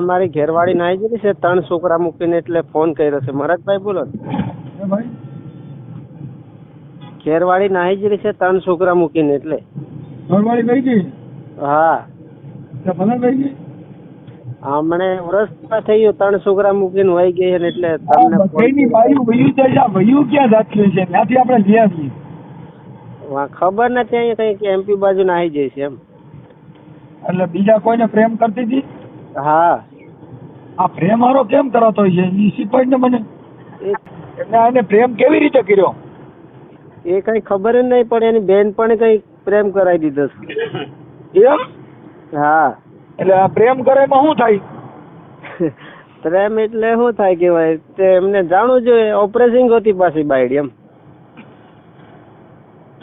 અમારી ઘેરવાળી નાઈ ગયેલી છે ત્રણ છોકરા મૂકીને એટલે ફોન કર્યો છે. મહારાજભાઈ બોલો ને. ઘેરવાળી નાઈ ગયેલી છે ત્રણ છોકરા મૂકીને એટલે. ઘરવાળી કઈ ગઈ હા. કઈ ગઈ હમણે વર્ષ થઈ ગયું ત્રણ છોકરા મૂકીને વહી ગઈ ને એટલે તમને વયું ક્યાં છે? ત્યાંથી આપણે લઈ આવીએ ખબર નથી અહીંયા કંઈક એમપી બાજુ નાહી જાય છે એમ. એટલે બીજા કોઈને પ્રેમ કરતી હતી? હા. આ પ્રેમ હારો કેમ કરાતો હોય છે? ઈ શીખવાડ ને મને એ એટલે એને પ્રેમ કેવી રીતે કર્યો? એ કઈ ખબર જ નહીં પડે એની બેન પણ કઈ પ્રેમ કરાવી દીધો છે. એમ? હા. એટલે આ પ્રેમ કરે એમાં શું થાય? પ્રેમ એટલે શું થાય કેવાય તે એમને જાણવું જોઈએ. ઓપરેશન હતી પાછી બાઈડ એમ.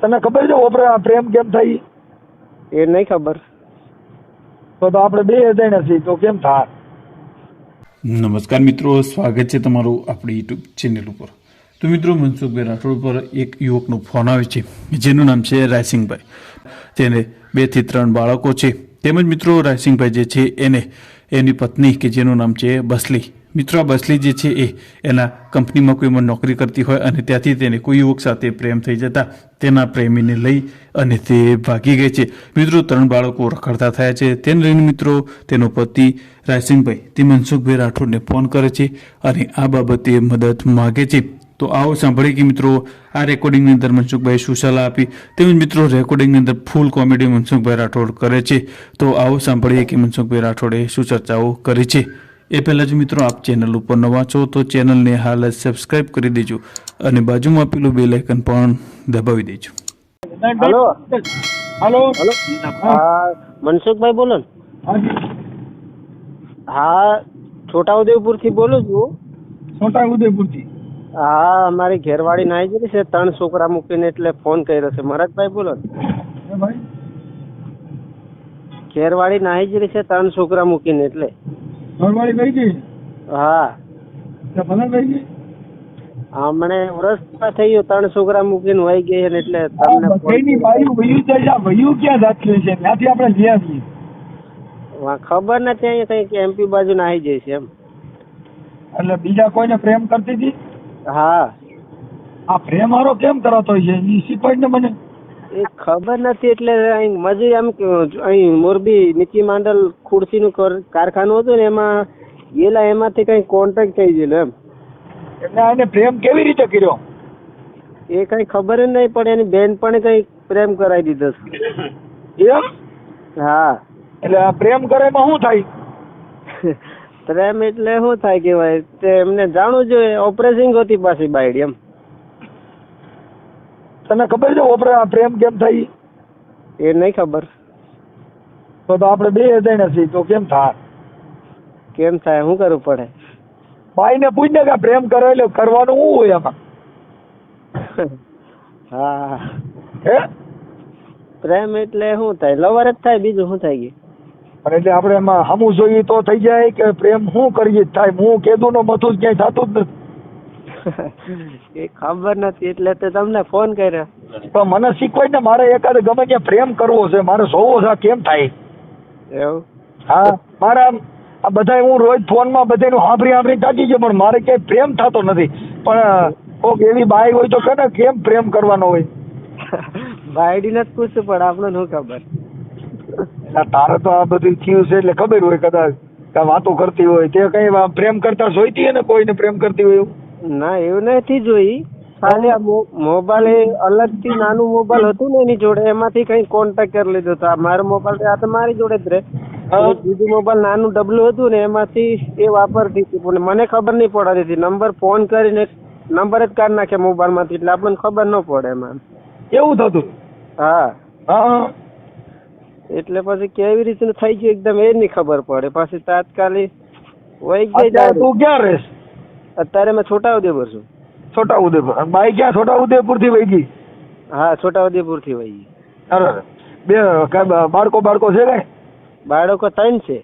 તને ખબર છે ઓપરે પ્રેમ કેમ થાય? એ નહીં ખબર. તો તો આપણે બે જણા છીએ. તો કેમ થાય? નમસ્કાર મિત્રો, સ્વાગત છે તમારું આપણી યુટ્યુબ ચેનલ ઉપર. તો મિત્રો મનસુખભાઈ રાઠોડ પર એક યુવકનો ફોન આવે છે, જેનું નામ છે રાયસિંગભાઈ તેને બેથી ત્રણ બાળકો છે. તેમજ મિત્રો રાયસિંગભાઈ જે છે, એને, એની પત્ની કે જેનું નામ છે બસલી. મિત્રો બસલી જે છે એ એના કંપનીમાં કોઈમાં નોકરી કરતી હોય અને ત્યાંથી તેને કોઈ યુવક સાથે પ્રેમ થઈ જતા તેના પ્રેમીને લઈ અને તે ભાગી ગઈ છે. મિત્રો, ત્રણ બાળકો રખડતા થયા છે. તેને લઈને મિત્રો, તેનો પતિ રાયસિંહભાઈ, તે મનસુખભાઈ રાઠોડને ફોન કરે છે અને આ બાબતે મદદ માગે છે. તો આવો સાંભળીએ કે મિત્રો, આ રેકોર્ડિંગની અંદર મનસુખભાઈ શું સલાહ આપી તેમજ મિત્રો, રેકોર્ડિંગની અંદર ફૂલ કોમેડી મનસુખભાઈ રાઠોડ કરે છે. તો આવો સાંભળીએ કે મનસુખભાઈ રાઠોડે શું ચર્ચાઓ કરી છે. એ પહેલાં જ મિત્રો આપ ચેનલ ઉપર નવા છો તો ચેનલને હાલ જ સબસ્ક્રાઇબ કરી દેજો અને બાજુમાં પેલું બે આઇકન પણ દબાવી દેજો. હલો હાલો હલો મનસુખભાઈ બોલો હા છોટાઉદેપુરથી બોલું છું. છોટા ઉદેપુર હા અમારી ઘેરવાળી નાઈ ગયેલી છે ત્રણ છોકરા મૂકીને એટલે ફોન કર્યો છે. મહારાજભાઈ બોલો ઘેરવાળી નાઈ ગયેલી છે ત્રણ છોકરા મૂકીને એટલે. ઘરવાળી કઈ ગઈ? હા. ભલે કઈ ગઈ? હમણે વર્ષ થયું ત્રણ છોકરા મૂકીને વહી ગયા ને એટલે તમને જાય ક્યાં છે? ત્યાંથી આપણે લઈ આવીએ. ખબર નથી અહીંયા કંઈક એમપી બાજુ નાહી જાય છે એમ. એટલે બીજા કોઈને પ્રેમ કરતી હતી? હા. આ પ્રેમ હારો કેમ કરાતો હોય છે? ઈ શીખવાડ ને મને એ ખબર નથી એટલે અહીં મજૂરી આમ અહીં મોરબી નીચી માંડલ ખુરશીનું નું કારખાનું હતું ને એમાં ગયેલા એમાંથી કઈ કોન્ટ્રાક્ટ થઈ ગયેલો એમ. એટલે એને પ્રેમ કેવી રીતે કર્યો? એ કઈ ખબર જ નહીં પડે એની બેન પણ કઈ પ્રેમ કરાવી દીધો એમ? હા. એટલે આ પ્રેમ કરે એમાં શું થાય? પ્રેમ એટલે શું થાય કેવાય તે એમને જાણવું જોઈએ ઓપરેશન હતી પાછી બાયડી એમ. તને ખબર છે પ્રેમ કેમ થઈ? એ નહીં ખબર. તો તો આપણે બે જણા છીએ તો કેમ થાય? કેમ થાય શું કરવું પડે? ભાઈને પૂછ ને કે પ્રેમ કરે એટલે કરવાનું શું હોય એમાં હા. હે? પ્રેમ એટલે શું થાય? લવર જ થાય બીજું શું થાય ગયું પણ એટલે આપણે એમાં હમું જોઈએ તો થઈ જાય કે પ્રેમ શું કરીએ થાય હું કેદું નો મથું ક્યાંય થતું જ નથી. એ ખબર નથી એટલે તો તમને ફોન કર્યો. પણ મને શીખવાય ને મારે એકાદ ગમે ત્યાં પ્રેમ કરવો છે મારે સોવો છે કેમ થાય? એવું? હા મારે આ બધા હું રોજ ફોનમાં બધાનું હાંભરી હાંભરી થાકી ગયો પણ મારે ક્યાંય પ્રેમ થતો નથી. પણ કોક એવી બાઈ હોય તો કે ને કેમ પ્રેમ કરવાનો હોય? બાયડીને જ પૂછતું પણ આપણે નું ખબર? તારે તો આ બધું થયું છે એટલે ખબર હોય કદાચ. વાતો કરતી હોય તે કઈ પ્રેમ કરતા જોઈતી હોય ને કોઈને પ્રેમ કરતી હોય એવું? ના એવું નથી જોઈ. ખાલી મોબાઈલ અલગ અલગથી નાનું મોબાઈલ હતું ને એની જોડે એમાંથી કઈ કોન્ટેક્ટ કરી લીધો હતો મારો મોબાઈલ આ તો મારી જોડે જ રહે. બીજું મોબાઈલ નાનું ડબલું હતું ને એમાંથી એ વાપરતી હતી. પણ મને ખબર નહીં પડતી હતી. નંબર ફોન કરીને નંબર જ કાઢી નાખે મોબાઈલમાંથી એટલે આપણને ખબર ન પડે એમાં એવું થતું? હા. હા એટલે પછી કેવી રીતે થઈ ગયું એકદમ એ નહીં ખબર પડે. પછી તાત્કાલિક વહી ગઈ તું ક્યાં રહેશ? અત્યારે મેં છોટાઉદેપુર છું. છોટા ઉદેપુર અને બાઈ ક્યાં? છોટા ઉદેપુરથી વહી ગઈ? હા છોટાઉદેપુરથી વહી ગઈ. અરે બે બાળકો બાળકો છે કઈ? બાળકો ત્રણ છે.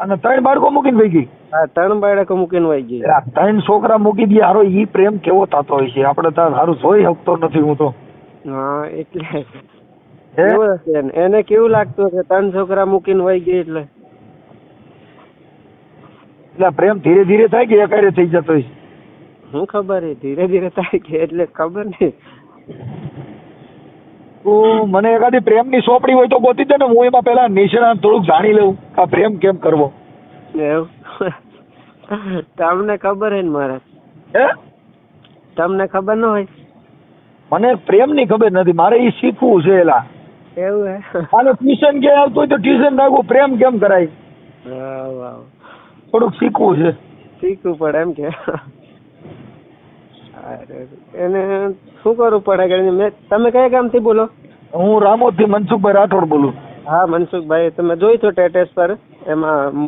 અને ત્રણ બાળકો મૂકીને વહી ગઈ? હા ત્રણ બાળકો મૂકીને વહી ગઈ. ત્રણ છોકરા મૂકી દે હારો ઈ પ્રેમ કેવો થતો હોય છે? આપણે તો સારું જોઈ શકતો નથી હું તો. હા એટલે. એને? કેવું લાગતું હશે? ત્રણ છોકરા મૂકીને વહી ગઈ એટલે. એટલે પ્રેમ ધીરે ધીરે થાય કે એકારે થઈ જતો હોય શું ખબર એ? ધીરે ધીરે થાય કે એટલે ખબર નહીં. તું મને એકાદી પ્રેમની સોપડી હોય તો ગોતી દે ને હું એમાં પેલા નિષ્ણાંત થોડુંક જાણી લઉં આ પ્રેમ કેમ કરવો. તમને ખબર હે ને મારા? હે? તમને ખબર ન હોય? મને પ્રેમની ખબર નથી મારે એ શીખવું છે એલા. એવું હે? અને ટ્યુશન કે આવતું હોય તો ટ્યુશન રાખવું પ્રેમ કેમ કરાય? વાહ વાવ થોડુંક શીખવું છે. શીખવું પડે એમ કે. એને શું કરવું પડે કે મેં તમે કયા ગામથી બોલો? હું રામોદથી મનસુખભાઈ રાઠોડ બોલું. હા મનસુખભાઈ તમે જોઈ છો ટેટેસ પર. એમાં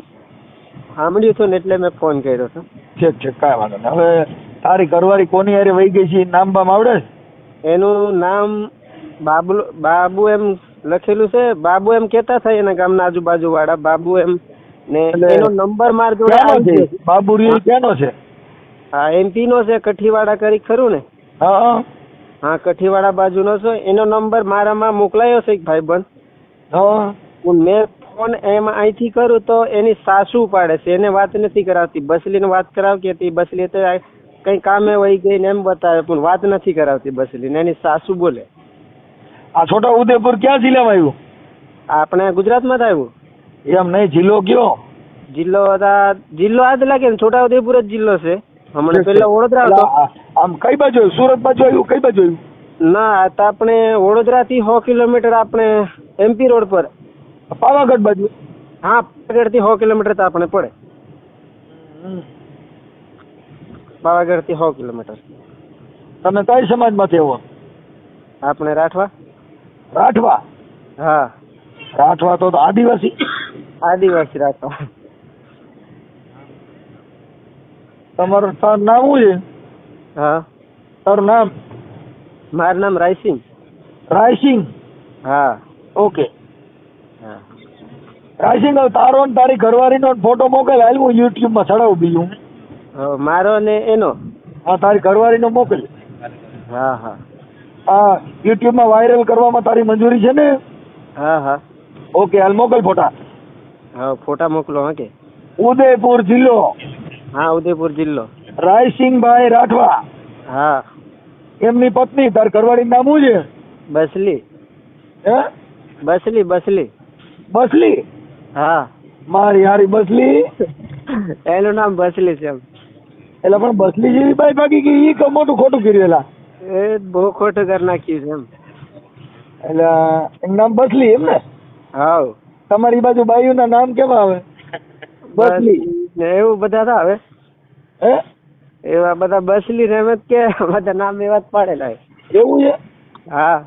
સાંભળ્યું હતું ને એટલે મેં ફોન કર્યો હતો. ઠીક છે કાંઈ વાંધો નહીં. હવે તારી ઘરવાળી કોની હારે વહી ગઈ છે? નામ બામ આવડે? એનું નામ બાબુ બાબુ એમ લખેલું છે. બાબુ એમ કેતા થાય એના ગામના આજુબાજુ વાળા બાબુ એમ ને એનો નંબર માર જોડે છે? બાબુરી ક્યાંનો છે? હા એમપી નો છે કઠીવાડા કરી ખરું ને? હા હા. કઠીવાડા બાજુનો છે. એનો નંબર મારામાં મોકલાયો છે ભાઈબંધ. હા મેં ફોન એમ અહીંથી કરું તો એની સાસુ પાડે છે. એને વાત નથી કરાવતી. બસલીને વાત કરાવતી હતી. બસલી તો કઈ કામે વહી ગઈ ને એમ બતાવે પણ વાત નથી કરાવતી બસલી ને એની સાસુ બોલે. આ છોટા ઉદેપુર ક્યાં જિલ્લામાં આવ્યું? આપણે ગુજરાતમાં જ આવ્યું. એમ નહીં જિલ્લો કયો? જિલ્લો જિલ્લો આજ લાગે ને છોટાઉદેપુર જ જિલ્લો છે. હમણાં પેલા વડોદરા હતો. આમ કઈ બાજુ આવ્યું? સુરત બાજુ આવ્યું કઈ બાજુ આવ્યું? ના તો આપણે વડોદરા થી સો કિલોમીટર આપણે એમપી રોડ પર. પાવાગઢ બાજુ? હા પાવાગઢથી સો કિલોમીટર તો આપણે પડે. પાવાગઢથી સો કિલોમીટર. તમે કઈ સમાજમાંથી આવો? આપણે રાઠવા. રાઠવા? હા. રાઠવા તો આદિવાસી. આદિવાસી રાઠવા. તમારું તારું નામ શું છે? હા. તારું નામ? મારું નામ રાયસિંગ રાયસિંગ હા. ઓકે. હા. રાયસિંગ તારો ને તારી ઘરવાળીનો ફોટો મોકલ. હાલ હું યુટ્યુબમાં ચડાવું બીજું. મારો ને એનો. હા તારી ઘરવાળીનો મોકલ. હા હા. હા યુટ્યુબમાં વાયરલ કરવામાં તારી મંજૂરી છે ને? હા હા. ઓકે હાલ મોકલ ફોટા. હા ફોટા મોકલો હા કે. ઉદયપુર જિલ્લો. હા ઉદયપુર જિલ્લો. રાયસિંગભાઈ રાઠવા. હા. એમની પત્ની તાર કરવાડી નામ શું છે? બસલી. હે? બસલી બસલી. બસલી? હા. મારી હારી બસલી. એનું નામ બસલી છે એમ. એટલે પણ બસલી જેવી બાઈ ભાગી ગઈ ઈ મોટું ખોટું કર્યું એલા. એ બહુ ખોટું કરી નાખ્યું છે એમ. એટલે એનું નામ બસલી એમ ને? હાવ તમારી બાજુ બાયુના નામ કેવા આવે? બસલી. ને એવું બધા તો આવે? હે? એવા બધા બસલી ને એમ કે બધા નામ એવા જ પાડેલા એવું છે? હા.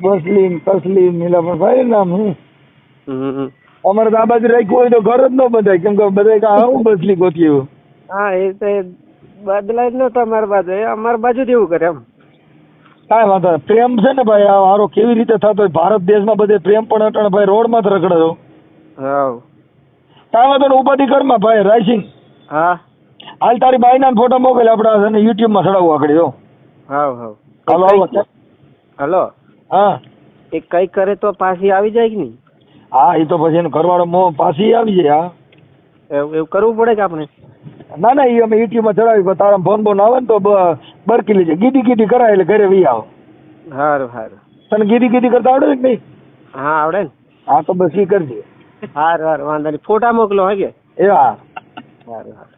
બસલી ને તસલી ને પણ ભાઈ નામ હું. અમારે તો આ બાજુ રાખ્યું હોય તો ઘર જ ન બધાય કેમ કે બધા કા આવું બસલી ગોતી એવું હા એ તો બદલાય જ નતો અમારી બાજુ. એ અમારી બાજુ જ એવું કરે એમ. કાંઈ વાંધો નહીં. પ્રેમ છે ને ભાઈ આ હારો કેવી રીતે થતો હોય? ભારત દેશમાં બધે પ્રેમ પણ અટણ ભાઈ રોડમાં જ રખડે છો. હાવ. કાંઈ વાંધો નહીં ઉપાધિ કરમાં ભાઈ રાયસિંગ. હા. હાલ તારી બાઈના ફોટો મોકલે આપણે છે ને યુટ્યુબમાં ચડાવવું આગળ જો. હાવ હાવ. હાલો હાલો. હલો? હા. એ કઈ કરે તો પાછી આવી જાય કે નહીં? હા એ તો પછી એનો ઘરવાળો મો પાછી આવી જાય હા. એવું કરવું પડે કે આપણે? ના ના એ અમે યુટ્યુબમાં ચડાવી પણ તારા ફોન બોન આવે ને તો બરકી લેજે. ગીધી ગીધી કરાય એટલે ઘરે વી આવો. સારું સારું તને ગીધી ગીધી કરતા આવડે કે નહીં? હા આવડે ને. હા તો બસ એ કરજે. સારું સારું વાંધો નહીં. ફોટા મોકલો હે કે? એ હા. સારું સારું